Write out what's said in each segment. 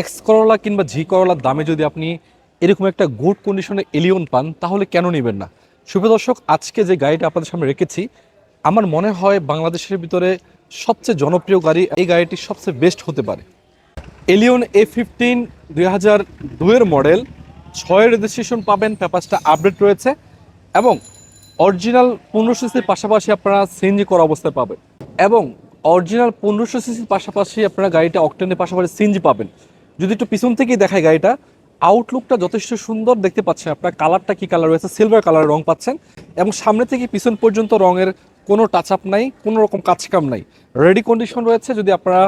X Corolla কিংবা জি করলার দামে যদি আপনি এরকম একটা গুড কন্ডিশনে এলিয়ন পান, তাহলে কেন নেবেন না? শুভ দর্শক, আজকে যে গাড়িটা আপনাদের সামনে রেখেছি, আমার মনে হয় বাংলাদেশের ভিতরে সবচেয়ে জনপ্রিয় গাড়ি এই গাড়িটি সবচেয়ে বেস্ট হতে পারে। এলিয়ন এ ফিফটিন দুই হাজার দুয়ের মডেল ছয়ের রেজিস্ট্রেশন পাবেন পেপারসটা আপডেট রয়েছে এবং অরিজিনাল পনেরোশো সিসির পাশাপাশি আপনারা সিএনজি করা অবস্থায় পাবেন এবং অরিজিনাল পনেরোশো সিসির পাশাপাশি আপনারা গাড়িটা অকটেনের পাশাপাশি সিএনজি পাবেন। যদি একটু পিছন থেকেই দেখায় গাড়িটা আউটলুকটা যথেষ্ট সুন্দর দেখতে পাচ্ছেন আপনার। কালারটা কি কালার রয়েছে? সিলভার কালারের রং পাচ্ছেন। এবং সামনে থেকে পিছন পর্যন্ত রঙের কোনো টাচ আপ নাই, কোনো রকম কাজকাম নাই। রেডি কন্ডিশন রয়েছে, যদি আপনারা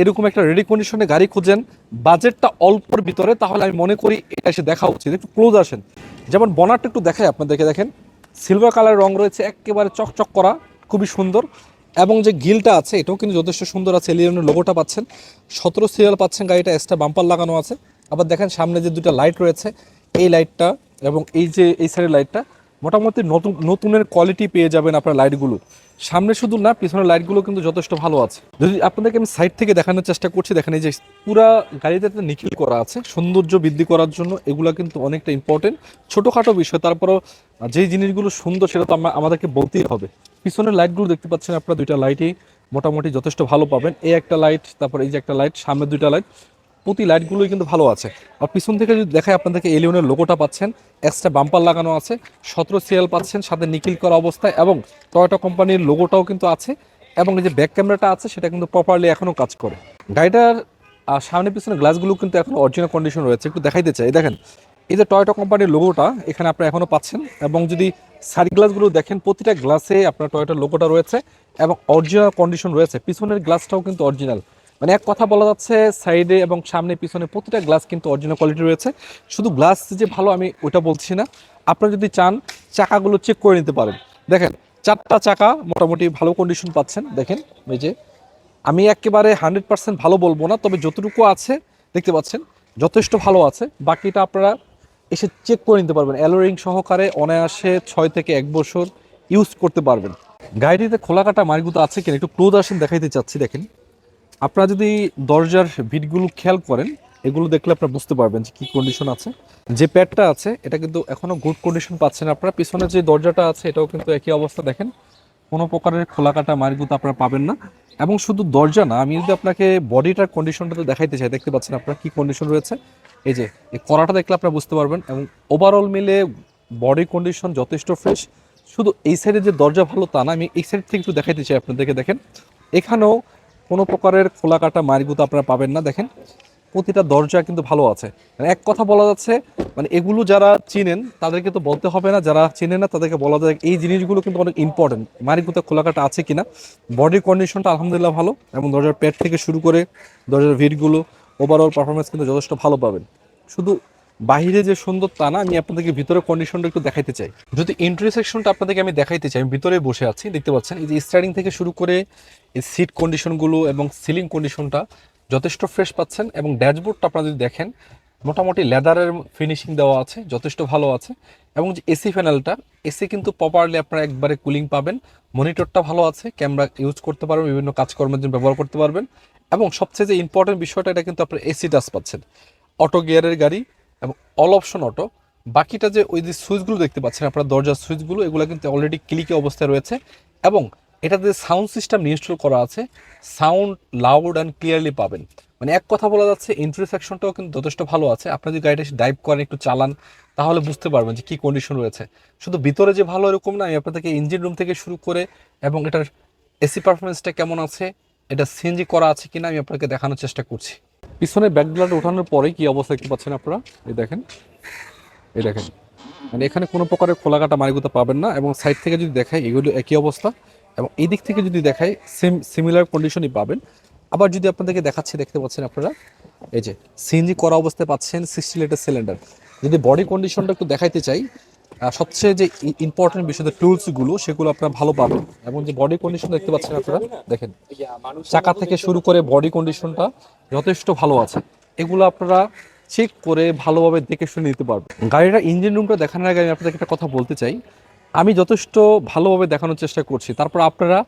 এরকম একটা রেডি কন্ডিশনে গাড়ি খুঁজেন বাজেটটা অল্পর ভিতরে, তাহলে আমি মনে করি এটা এসে দেখা উচিত। একটু ক্লোজ আসেন। যেমন বনারটা একটু দেখাই আপনাদেরকে, দেখেন। সিলভার কালার রং রয়েছে, একেবারে চকচক করা, খুবই সুন্দর। এবং যে গিলটা আছে, এটাও কিন্তু যথেষ্ট সুন্দর আছে। এলিয়নের লোগোটা পাচ্ছেন। সতেরো সিরিয়াল পাচ্ছেন গাড়িটা এক্সট্রা বাম্পার লাগানো আছে। আবার দেখেন সামনে যে দুটা লাইট রয়েছে, এই লাইটটা এবং এই যে, এই সাইডের লাইটটা মোটামুটি নতুন নতুনের কোয়ালিটি পেয়ে যাবেন আপনার লাইটগুলো সামনে শুধু না, পিছনের লাইটগুলো কিন্তু যথেষ্ট ভালো আছে। যদি আপনাদেরকে আমি সাইড থেকে দেখানোর চেষ্টা করছি, দেখেন এই যে পুরা গাড়িতে একটা নিখিল করা আছে, সৌন্দর্য বৃদ্ধি করার জন্য এগুলো কিন্তু অনেকটা ইম্পর্টেন্ট ছোটোখাটো বিষয়, তারপরও যেই জিনিসগুলো সুন্দর, সেটা তো আমরা আমাদেরকে বলতেই হবে। পিছনের লাইটগুলো দেখতে পাচ্ছেন আপনারা, দুইটা লাইটই মোটামুটি যথেষ্ট ভালো পাবেন। এই একটা লাইট তারপর এই যে একটা লাইট সামনে দুইটা লাইট প্রতি লাইটগুলোই কিন্তু ভালো আছে। আর পিছন থেকে যদি দেখায় আপনাদেরকে এলিয়নের লোগোটা পাচ্ছেন এক্সট্রা বাম্পার লাগানো আছে, সতেরো সিএল পাচ্ছেন, সাথে নিকিল করা অবস্থায়, এবং টয়োটা কোম্পানির লোগোটাও কিন্তু আছে, এবং এই যে ব্যাক ক্যামেরাটা আছে, সেটা কিন্তু প্রপারলি এখনও কাজ করে। গাড়িটার সামনে পিছনে গ্লাসগুলো কিন্তু এখন অরিজিনাল কন্ডিশন রয়েছে। একটু দেখাইতে চাই। দেখেন, এই যে টয়োটা কোম্পানির লোগোটা এখানে আপনারা এখনও পাচ্ছেন, এবং যদি সাইড গ্লাসগুলো দেখেন, প্রতিটা গ্লাসে আপনার টয়োটার লোগোটা রয়েছে, এবং অরিজিনাল কন্ডিশন রয়েছে। পিছনের গ্লাসটাও কিন্তু অরিজিনাল মানে এক কথা বলা যাচ্ছে, সাইডে এবং সামনে পিছনে প্রতিটা গ্লাস কিন্তু অরিজিনাল কোয়ালিটি রয়েছে। শুধু গ্লাস যে ভালো আমি ওটা বলছি না। আপনারা যদি চান, চাকাগুলো চেক করে নিতে পারেন। দেখেন, চারটা চাকা মোটামুটি ভালো কন্ডিশন পাচ্ছেন। দেখেন, এই যে, আমি একেবারে হান্ড্রেড পার্সেন্ট ভালো বলব না, তবে যতটুকু আছে, দেখতে পাচ্ছেন, যথেষ্ট ভালো আছে। বাকিটা আপনারা এসে চেক করে নিতে পারবেন। অ্যালোরিং সহকারে অনায়াসে ছয় থেকে এক বছর ইউজ করতে পারবেন। গাড়িটিতে খোলা কাটা মার্গুতো আছে কিনা একটু ক্লোজ আসেন, দেখাইতে চাচ্ছি, দেখেন। আপনারা যদি দরজার ভিটগুলো খেয়াল করেন, এগুলো দেখলে আপনারা বুঝতে পারবেন যে কী কন্ডিশন আছে। যে প্যাডটা আছে, এটা কিন্তু এখনও গুড কন্ডিশন পাচ্ছেন আপনারা পিছনে যে দরজাটা আছে, এটাও কিন্তু একই অবস্থা দেখেন। কোনো প্রকারের খোলা কাটা মার্গুতো আপনারা পাবেন না। এবং শুধু দরজা না, আমি যদি আপনাকে বডিটার কন্ডিশনটা তো দেখাইতে চাই, দেখতে পাচ্ছেন আপনার কী কন্ডিশন রয়েছে? এই যে, এই কড়াটা দেখলে আপনারা বুঝতে পারবেন। এবং ওভারঅল মিলে বডি কন্ডিশন যথেষ্ট ফ্রেশ শুধু এই সাইডে যে দরজা ভালো তা না, আমি এই সাইড থেকে একটু দেখাইতে চাই আপনাদেরকে, দেখেন। এখানেও কোনো প্রকারের খোলা কাটা মারিগুতো আপনারা পাবেন না, দেখেন। প্রতিটা দরজা কিন্তু ভালো আছে। মানে এক কথা বলা যাচ্ছে মানে এগুলো যারা চিনেন, তাদেরকে তো বলতে হবে না, যারা চিনেন না, তাদেরকে বলা যায় এই জিনিসগুলো কিন্তু অনেক ইম্পর্টেন্ট মারিগুতো খোলা কাটা আছে কিনা? বডি কন্ডিশনটা আলহামদুলিল্লাহ ভালো, এবং দরজার প্যাড থেকে শুরু করে দরজার ভিড়গুলো ওভারঅল পারফরমেন্স কিন্তু যথেষ্ট ভালো পাবেন। শুধু বাইরে যে সুন্দর তা না, আমি আপনাদেরকে ভিতরে কন্ডিশনটা একটু দেখাইতে চাই। যদি এন্ট্রি সেকশনটা আপনাদেরকে আমি দেখাইতে চাই, আমি ভিতরে বসে আছি, দেখতে পাচ্ছেন, এই যে স্টার্টিং থেকে শুরু করে এই সিট কন্ডিশনগুলো এবং সিলিং কন্ডিশনটা যথেষ্ট ফ্রেশ পাচ্ছেন এবং ড্যাশবোর্ডটা আপনারা যদি দেখেন, মোটামুটি লেদারের ফিনিশিং দেওয়া আছে, যথেষ্ট ভালো আছে এবং যে এসি প্যানেলটা এসি কিন্তু প্রপারলি আপনারা একবারে কুলিং পাবেন মনিটরটা ভালো আছে ক্যামেরা ইউজ করতে পারবেন, বিভিন্ন কাজকর্মের জন্য ব্যবহার করতে পারবেন এবং সবচেয়ে যে ইম্পর্টেন্ট বিষয়টা, এটা কিন্তু আপনার এসি টাচ পাচ্ছেন। অটো গিয়ারের গাড়ি এবং অল অপশন অটো বাকিটা যে ওই যে সুইচগুলো দেখতে পাচ্ছেন আপনার, দরজার সুইচগুলো এগুলো কিন্তু অলরেডি ক্লিকে অবস্থায় রয়েছে। এবং এটাতে সাউন্ড সিস্টেম ইনস্টল করা আছে। সাউন্ড লাউড অ্যান্ড ক্লিয়ারলি পাবেন। মানে এক কথা বলা যাচ্ছে ইন্টারসেকশনটাও কিন্তু যথেষ্ট ভালো আছে। আপনি যদি গাড়িটা এসে ড্রাইভ করেন, একটু চালান, তাহলে বুঝতে পারবেন যে কী কন্ডিশন রয়েছে। শুধু ভিতরে যে ভালো এরকম না আমি আপনাদেরকে ইঞ্জিন রুম থেকে শুরু করে এবং এটার এসি পারফরমেন্সটা কেমন আছে, এটা সিএনজি করা আছে কিনা আমি আপনাকে দেখানোর চেষ্টা করছি। পিছনে ব্যাকগ্লাড ওঠানোর পরে কি অবস্থা দেখতে পাচ্ছেন আপনারা? এই দেখেন। এই দেখেন। মানে এখানে কোনো প্রকারের খোলাকাটা মারিগুতো পাবেন না এবং সাইড থেকে যদি দেখাই, এগুলো একই অবস্থা। এবং এই দিক থেকে যদি দেখাই, সেম সিমিলার কন্ডিশনই পাবেন। আবার যদি আপনাদেরকে দেখাচ্ছি, দেখতে পাচ্ছেন আপনারা? এই যে সিএনজি করা অবস্থায় পাচ্ছেন সিক্সটি লিটার সিলিন্ডার যদি বডি কন্ডিশনটা একটু দেখাইতে চাই সবচেয়ে যে ইম্পর্টেন্ট বিষয় টুলসগুলো সেগুলো আপনারা ভালো পাবেন। এবং যে বডি কন্ডিশন দেখতে পাচ্ছেন আপনারা, দেখেন, চাকা থেকে শুরু করে বডি কন্ডিশনটা যথেষ্ট ভালো আছে। এগুলো আপনারা চেক করে ভালোভাবে দেখে শুনে নিতে পারবেন। গাড়িটা ইঞ্জিন রুমটা দেখানোর আগে আমি আপনাদেরকে একটা কথা বলতে চাই। আমি যথেষ্ট ভালোভাবে দেখানোর চেষ্টা করছি। তারপর আপনারা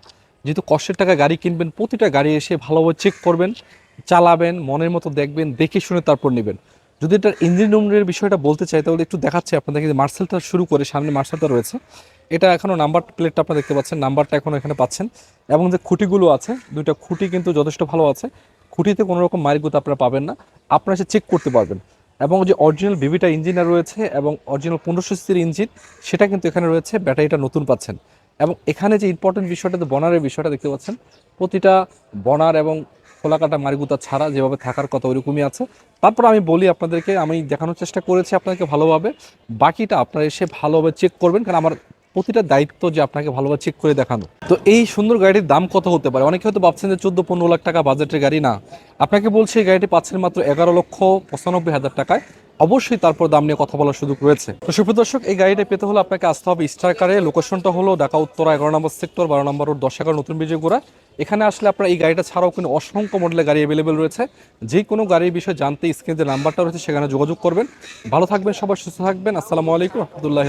যেহেতু কষ্টের টাকা গাড়ি কিনবেন, প্রতিটা গাড়ি এসে ভালোভাবে চেক করবেন, চালাবেন, মনের মতো দেখবেন, দেখে শুনে তারপর নেবেন। যদি এটার ইঞ্জিন রুমের বিষয়টা বলতে চাই, তাহলে একটু দেখাচ্ছি আপনাদেরকে যে মার্সেলটা শুরু করে সামনে মার্সেলটা রয়েছে। এটা এখনও নাম্বার প্লেটটা আপনারা দেখতে পাচ্ছেন, নাম্বারটা এখনও এখানে পাচ্ছেন। এবং যে খুঁটিগুলো আছে, দুইটা খুঁটি কিন্তু যথেষ্ট ভালো আছে। খুঁটিতে কোনো রকম মারিগুতো আপনারা পাবেন না, আপনারা সে চেক করতে পারবেন। এবং যে অরিজিনাল বিবিটা ইঞ্জিনার রয়েছে এবং অরিজিনাল পনেরোশো সিসির ইঞ্জিন, সেটা কিন্তু এখানে রয়েছে, ব্যাটারিটা নতুন পাচ্ছেন। এবং এখানে যে ইম্পর্টেন্ট বিষয়টা তো বনারের বিষয়টা দেখতে পাচ্ছেন, প্রতিটা বনার এবং খোলাকাটা মারিগুতা ছাড়া যেভাবে থাকার কথা ওইরকমই আছে। তারপর আমি বলি আপনাদেরকে, আমি দেখানোর চেষ্টা করেছি আপনাকে ভালোভাবে। বাকিটা আপনারা এসে ভালোভাবে চেক করবেন, কারণ আমার প্রতিটা দায়িত্ব যে আপনাকে ভালোভাবে চেক করে দেখানো। তো এই সুন্দর গাড়িটির দাম কত হতে পারে? অনেকে হয়তো ভাবছেন যে চোদ্দ, পনেরো লাখ টাকা বাজেটের গাড়ি না। আপনাকে বলছি এই গাড়িটি পাচ্ছেন মাত্র এগারো লক্ষ পঁচানব্বই হাজার টাকায়। অবশ্যই তারপর দাম নিয়ে কথা বলার সুযোগ রয়েছে। তো সুপ্রিয় দর্শক, এই গাড়িটা পেতে হলে আপনাকে আসতে হবে স্টার কারে। লোকেশনটা হলো ঢাকা, উত্তরা, এগারো নম্বর সেক্টর, বারো নম্বর রোড, দশ এগারো, নতুন বিজয়গুড়া। গোড়া এখানে আসলে আপনার এই গাড়িটা ছাড়াও কিন্তু অসংখ্য মডেলের গাড়ি অ্যাভেলেবেল রয়েছে। যে কোনো গাড়ির বিষয়ে জানতে স্ক্রিনে যে নাম্বারটা রয়েছে, সেখানে যোগাযোগ করবেন। ভালো থাকবেন সবাই, সুস্থ থাকবেন। আসসালামু আলাইকুম, রহমতুল্লাহ